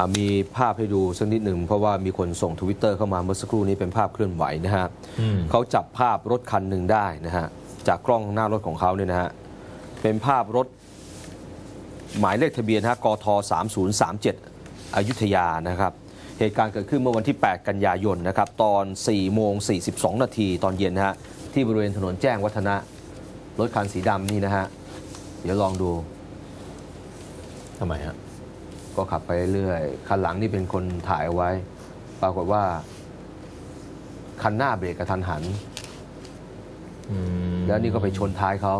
อ่ามีภาพให้ดูสักนิดหนึ่งเพราะว่ามีคนส่งทวิตเตอร์เข้ามาเมื่อสักครู่นี้เป็นภาพเคลื่อนไหวนะฮะอืมเขาจับภาพรถคันหนึ่งได้นะฮะจากกล้องหน้ารถของเขาเนี่ยนะฮะเป็นภาพรถหมายเลขทะเบียนฮะกท3037 อยุธยานะครับเหตุการณ์เกิดขึ้นเมื่อวันที่ 8 กันยายนนะครับตอน 4 โมง 42 นาทีตอนเย็นนะฮะที่บริเวณถนนแจ้งวัฒนะ รถคันสีดำนี่นะฮะ เดี๋ยวลองดูทำไมฮะ ก็ขับไปเรื่อยๆคันหลังนี่เป็นคนถ่ายเอาไว้ ปรากฏว่า คันหน้าเบรกกระทันหันอืมแล้วนี่ก็ไปชนท้ายเขา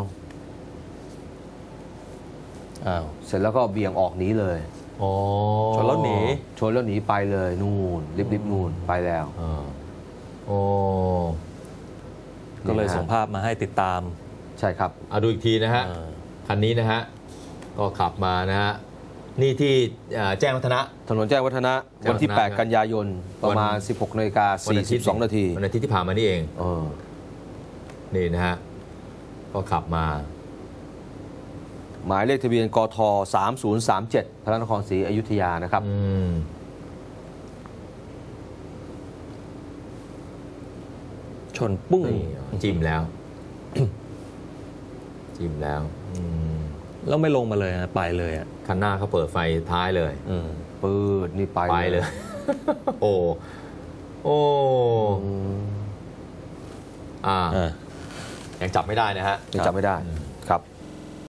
อ้าวเสร็จแล้วก็เบี่ยงออกหนีเลยอ๋อชนแล้วหนีชนแล้วหนีไปเลยนู่นริบๆนู่นไปแล้วอ่าโอ้ก็เลยนี่ฮะส่งภาพมาให้ติดตาม ใช่ครับเอาดูอีกทีนะฮะอ่าคันนี้นะฮะก็ขับมานะฮะ นี่ที่อ่าแจ้งวัฒนะ ถนนแจ้งวัฒนะแจ้งวัฒนะ วันที่ 8 กันยายน ประมาณ 16นาฬิกาวันอาทิตย์42 นาทีวันอาทิตย์ที่ผ่านมานี่เองเออนี่นะฮะ ก็ขับมา หมายเลขทะเบียนกท3037 พระนครศรีอยุธยานะครับอืมชนปุ้งนี่จิ้มแล้ว จิ้มแล้ว อืม แล้วไม่ลงมาเลยนะไปเลยอะคันหน้าเขาเปิดไฟท้ายเลย อืมปืดนี่ไปไปเลย โอ้โอ้อืมอ่า อ่ายังจับไม่ได้นะฮะ ยังจับไม่ได้ครับ